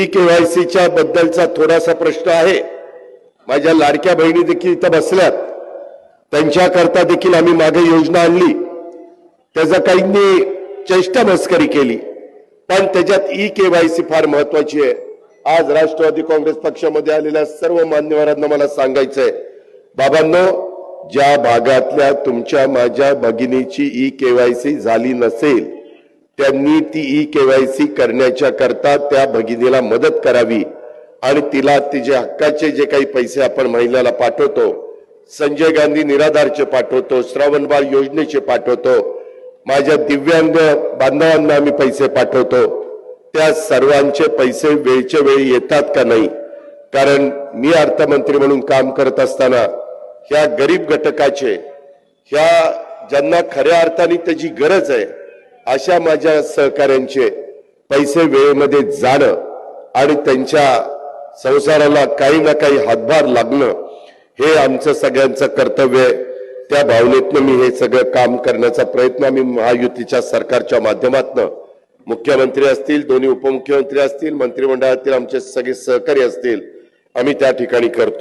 E केवायसीच्या बद्दलचा थोडासा प्रश्न आहे. माझ्या लाडक्या बहिणी देखील इथं बसल्यात. त्यांच्याकरता देखील आम्ही मागे योजना आणली. त्याचा काहींनी चेष्टा मस्करी केली. पण त्याच्यात ई केवायसी फार महत्वाची आहे. आज राष्ट्रवादी काँग्रेस पक्षामध्ये आलेल्या सर्व मान्यवरांना मला सांगायचंय. बाबांनो ज्या भागातल्या तुमच्या माझ्या भगिनीची ई केवायसी झाली नसेल त्यांनी ती ई केवायसी करण्याच्या करता त्या भगिनीला मदत करावी आणि तिला तिचे हक्काचे जे काही पैसे आपण महिलाला पाठवतो संजय गांधी निराधारचे पाठवतो श्रावणबाळ योजनेचे पाठवतो माझ्या दिव्यांग बांधवांना आम्ही पैसे पाठवतो त्या सर्वांचे पैसे वेळच्या वेळी येतात का नाही? कारण मी अर्थमंत्री म्हणून काम करत असताना ह्या गरीब घटकाचे ह्या ज्यांना खऱ्या अर्थाने त्याची गरज आहे अशा माझ्या सहकाऱ्यांचे पैसे वेळेमध्ये जाणं आणि त्यांच्या संसाराला काही ना काही हातभार लागणं हे आमचं सगळ्यांचं कर्तव्य आहे. त्या भावनेतनं मी हे सगळं काम करण्याचा प्रयत्न आम्ही महायुतीच्या सरकारच्या माध्यमातनं मुख्यमंत्री असतील दोन्ही उपमुख्यमंत्री असतील मंत्रिमंडळातील आमचे सगळे सहकारी असतील आम्ही त्या ठिकाणी करतो.